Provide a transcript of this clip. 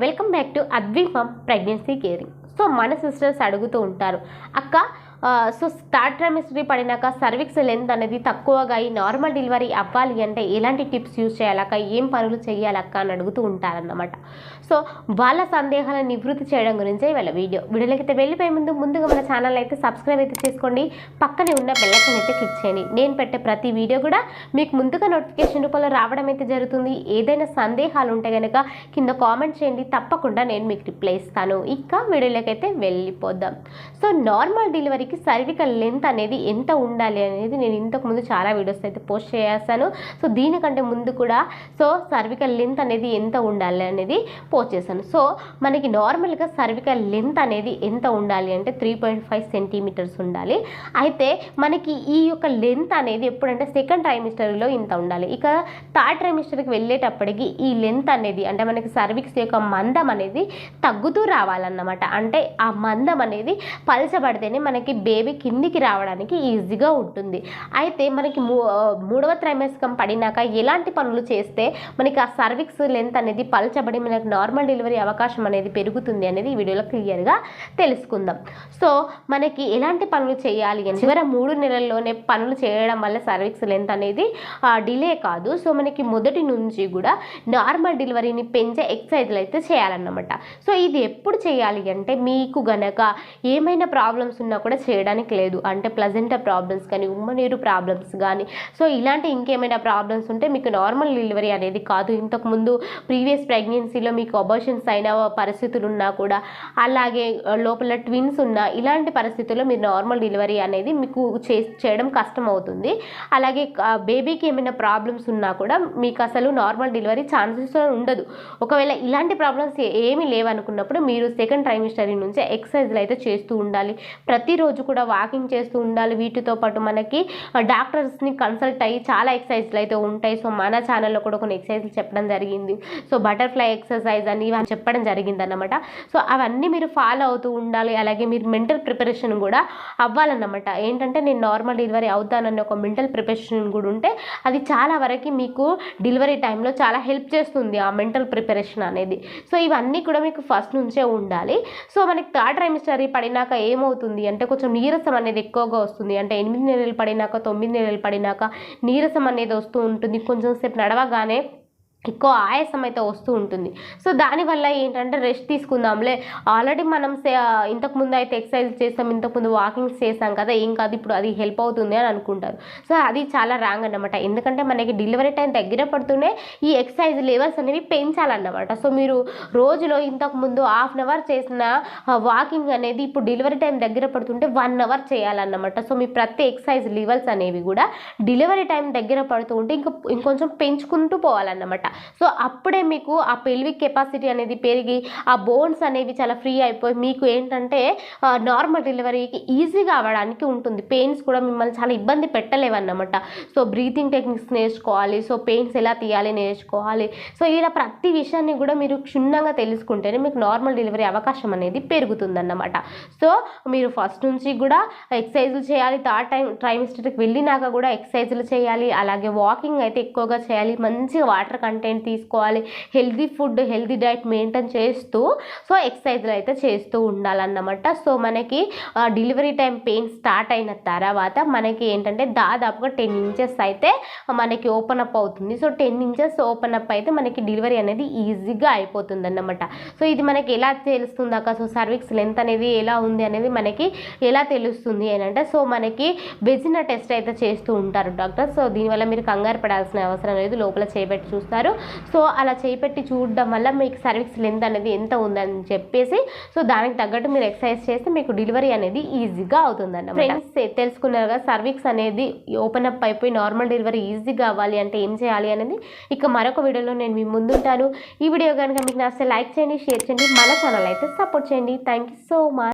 Welcome back to అద్విఫమ్ pregnancy caring so మన sisters అడుగుతూ ఉంటారు అక్క సో థర్డ్ ట్రైమిస్టరీ పడినాక సర్విక్స్ లెంత్ అనేది తక్కువగా అయి నార్మల్ డెలివరీ అవ్వాలి అంటే ఎలాంటి టిప్స్ యూజ్ చేయాలక్క ఏం పనులు చేయాలక్క అని అడుగుతూ ఉంటారన్నమాట. సో వాళ్ళ సందేహాలను నివృత్తి చేయడం గురించే ఇవాళ వీడియో. వీడియోలకైతే వెళ్ళిపోయే ముందు ముందుగా మన ఛానల్ అయితే సబ్స్క్రైబ్ అయితే చేసుకోండి. పక్కనే ఉన్న బెల్లైకన్ అయితే క్లిక్ చేయండి. నేను పెట్టే ప్రతి వీడియో కూడా మీకు ముందుగా నోటిఫికేషన్ రూపంలో రావడం అయితే జరుగుతుంది. ఏదైనా సందేహాలు ఉంటే కనుక కింద కామెంట్ చేయండి. తప్పకుండా నేను మీకు రిప్లై ఇస్తాను. ఇంకా వీడియోలకైతే వెళ్ళిపోద్దాం వెళ్ళిపోదాం. సో నార్మల్ డెలివరీ వీళ్ళకి సర్వికల్ లెంత్ అనేది ఎంత ఉండాలి అనేది నేను ఇంతకు ముందు చాలా వీడియోస్ అయితే పోస్ట్ చేస్తాను సో దీనికంటే ముందు కూడా సో సర్వికల్ లెంత్ అనేది ఎంత ఉండాలి అనేది పోస్ట్ చేశాను. సో మనకి నార్మల్గా సర్వికల్ లెంత్ అనేది ఎంత ఉండాలి అంటే త్రీ పాయింట్ ఫైవ్ సెంటీమీటర్స్ ఉండాలి. అయితే మనకి ఈ యొక్క లెంత్ అనేది ఎప్పుడంటే సెకండ్ ట్రైమిస్టర్లో ఇంత ఉండాలి. ఇక థర్డ్ ట్రైమిస్టర్కి వెళ్ళేటప్పటికి ఈ లెంత్ అనేది అంటే మనకి సర్విక్స్ యొక్క మందం అనేది తగ్గుతూ రావాలన్నమాట. అంటే ఆ మందం అనేది పలచబడితేనే మనకి బేబీ కిందికి రావడానికి ఈజీగా ఉంటుంది. అయితే మనకి మూ మూడవ త్రైమాసికం పడినాక ఎలాంటి పనులు చేస్తే మనకి ఆ సర్విక్స్ లెంత్ అనేది పలచబడి మనకి నార్మల్ డెలివరీ అవకాశం అనేది పెరుగుతుంది అనేది ఈ వీడియోలో క్లియర్గా తెలుసుకుందాం. సో మనకి ఎలాంటి పనులు చేయాలి అని చివరి మూడు నెలల్లోనే పనులు చేయడం వల్ల సర్విక్స్ లెంత్ అనేది డిలే కాదు. సో మనకి మొదటి నుంచి కూడా నార్మల్ డెలివరీని పెంచే ఎక్సర్సైజ్లు అయితే చేయాలన్నమాట. సో ఇది ఎప్పుడు చేయాలి అంటే మీకు గనక ఏమైనా ప్రాబ్లమ్స్ ఉన్నా కూడా చేయడానికి లేదు. అంటే ప్లజెంటా ప్రాబ్లమ్స్ కానీ ఉమ్మనీరు ప్రాబ్లమ్స్ కానీ. సో ఇలాంటి ఇంకేమైనా ప్రాబ్లమ్స్ ఉంటే మీకు నార్మల్ డెలివరీ అనేది కాదు. ఇంతకుముందు ప్రీవియస్ ప్రెగ్నెన్సీలో మీకు అబర్షన్స్ అయిన పరిస్థితులు ఉన్నా కూడా అలాగే లోపల ట్విన్స్ ఉన్నా ఇలాంటి పరిస్థితుల్లో మీరు నార్మల్ డెలివరీ అనేది మీకు చే చేయడం కష్టం అవుతుంది. అలాగే బేబీకి ఏమైనా ప్రాబ్లమ్స్ ఉన్నా కూడా మీకు అసలు నార్మల్ డెలివరీ ఛాన్సెస్ ఉండదు. ఒకవేళ ఇలాంటి ప్రాబ్లమ్స్ ఏమీ లేవనుకున్నప్పుడు మీరు సెకండ్ ట్రైమిస్టరీ నుంచి ఎక్సర్సైజ్లు అయితే చేస్తూ ఉండాలి. ప్రతిరోజు కూడా వాకింగ్ చేస్తూ ఉండాలి. వీటితో పాటు మనకి డాక్టర్స్ని కన్సల్ట్ అయ్యి చాలా ఎక్సర్సైజ్లు అయితే ఉంటాయి. సో మన ఛానల్లో కూడా కొన్ని ఎక్సర్సైజ్లు చెప్పడం జరిగింది. సో బటర్ఫ్లై ఎక్సర్సైజ్ అని ఇవన్నీ చెప్పడం జరిగింది అన్నమాట సో అవన్నీ మీరు ఫాలో అవుతూ ఉండాలి. అలాగే మీరు మెంటల్ ప్రిపరేషన్ కూడా అవ్వాలన్నమాట. ఏంటంటే నేను నార్మల్ డెలివరీ అవుతానని ఒక మెంటల్ ప్రిపరేషన్ కూడా ఉంటే అది చాలా వరకు మీకు డెలివరీ టైంలో చాలా హెల్ప్ చేస్తుంది ఆ మెంటల్ ప్రిపరేషన్ అనేది. సో ఇవన్నీ కూడా మీకు ఫస్ట్ నుంచే ఉండాలి. సో మనకి థర్డ్ ట్రైమిస్టరీ పడినాక ఏమవుతుంది అంటే కొంచెం నీరసం అనేది ఎక్కువగా వస్తుంది. అంటే ఎనిమిది నెలలు పడినాక తొమ్మిది నెలలు పడినాక నీరసం అనేది వస్తూ ఉంటుంది. కొంచెం సేపు నడవగానే ఎక్కువ ఆయాసం అయితే వస్తూ ఉంటుంది. సో దానివల్ల ఏంటంటే రెస్ట్ తీసుకుందాంలే. ఆల్రెడీ మనం సే- ఇంతకు ముందు అయితే ఎక్సర్సైజ్ చేస్తాం ఇంతకు ముందు వాకింగ్స్ చేస్తాం కదా ఏం కాదు ఇప్పుడు అది హెల్ప్ అవుతుంది అని అనుకుంటారు. సో అది చాలా రాంగ్ అన్నమాట. ఎందుకంటే మనకి డెలివరీ టైం దగ్గర పడుతూనే ఈ ఎక్సర్సైజ్ లెవెల్స్ అనేవి పెంచాలన్నమాట. సో మీరు రోజులో ఇంతకు ముందు హాఫ్ అన్ అవర్ చేసిన వాకింగ్ అనేది ఇప్పుడు డెలివరీ టైం దగ్గర పడుతుంటే వన్ అవర్ చేయాలన్నమాట. సో మీ ప్రతి ఎక్సర్సైజ్ లెవెల్స్ అనేవి కూడా డెలివరీ టైం దగ్గర పడుతూ ఉంటే ఇంకా ఇంకొంచెం పెంచుకుంటూ పోవాలన్నమాట. సో అప్పుడే మీకు ఆ పెల్విక్ కెపాసిటీ అనేది పెరిగి ఆ బోన్స్ అనేవి చాలా ఫ్రీ అయిపోయి మీకు ఏంటంటే నార్మల్ డెలివరీకి ఈజీగా అవ్వడానికి ఉంటుంది. పెయిన్స్ కూడా మిమ్మల్ని చాలా ఇబ్బంది పెట్టలేవన్నమాట. సో బ్రీతింగ్ టెక్నిక్స్ నేర్చుకోవాలి సో పెయిన్స్ ఎలా తీయాలి నేర్చుకోవాలి. సో ఇలా ప్రతి విషయాన్ని కూడా మీరు క్షుణ్ణంగా తెలుసుకుంటేనే మీకు నార్మల్ డెలివరీ అవకాశం అనేది పెరుగుతుందన్నమాట. సో మీరు ఫస్ట్ నుంచి కూడా ఎక్సర్సైజులు చేయాలి థర్డ్ టైం ట్రైమిస్టర్కి వెళ్ళినాక కూడా ఎక్సర్సైజులు చేయాలి అలాగే వాకింగ్ అయితే ఎక్కువగా చేయాలి మంచిగా వాటర్ కంటెంట్ తీసుకోవాలి healthy food healthy diet maintain చేస్తూ సో ఎక్సర్సైజ్లు అయితే చేస్తూ ఉండాలన్నమాట. సో మనకి డెలివరీ టైం పెయిన్ స్టార్ట్ అయిన తర్వాత మనకి ఏంటంటే దాదాపుగా టెన్ ఇంచెస్ అయితే మనకి ఓపెన్ అప్ అవుతుంది. So ten inches open up అయితే మనకి డెలివరీ అనేది ఈజీగా అయిపోతుంది అన్నమాట సో ఇది మనకి ఎలా తెలుస్తుంది అక్క? సో సర్విక్స్ లెంత్ అనేది ఎలా ఉంది అనేది మనకి ఎలా తెలుస్తుంది అని అంటే సో మనకి వెజిన టెస్ట్ అయితే చేస్తూ ఉంటారు డాక్టర్. సో దీనివల్ల మీరు కంగారు పడాల్సిన అవసరం లేదు లోపల చేపెట్టి చూస్తారు. సో అలా చేపెట్టి చూడడం వల్ల మీకు సర్వీస్ లెంత్ అనేది ఎంత ఉందని చెప్పేసి సో దానికి తగ్గట్టు మీరు ఎక్సర్సైజ్ చేస్తే మీకు డెలివరీ అనేది ఈజీగా అవుతుంది ఫ్రెండ్స్ తెలుసుకున్నారు కదా సర్వీక్స్ అనేది ఓపెన్ అప్ అయిపోయి నార్మల్ డెలివరీ ఈజీగా అవ్వాలి అంటే ఏం చేయాలి అనేది ఇక మరొక వీడియోలో నేను మీ ముందుంటాను. ఈ వీడియో కనుక మీకు నచ్చితే లైక్ చేయండి షేర్ చేయండి మన ఛానల్ అయితే సపోర్ట్ చేయండి. Thank you so much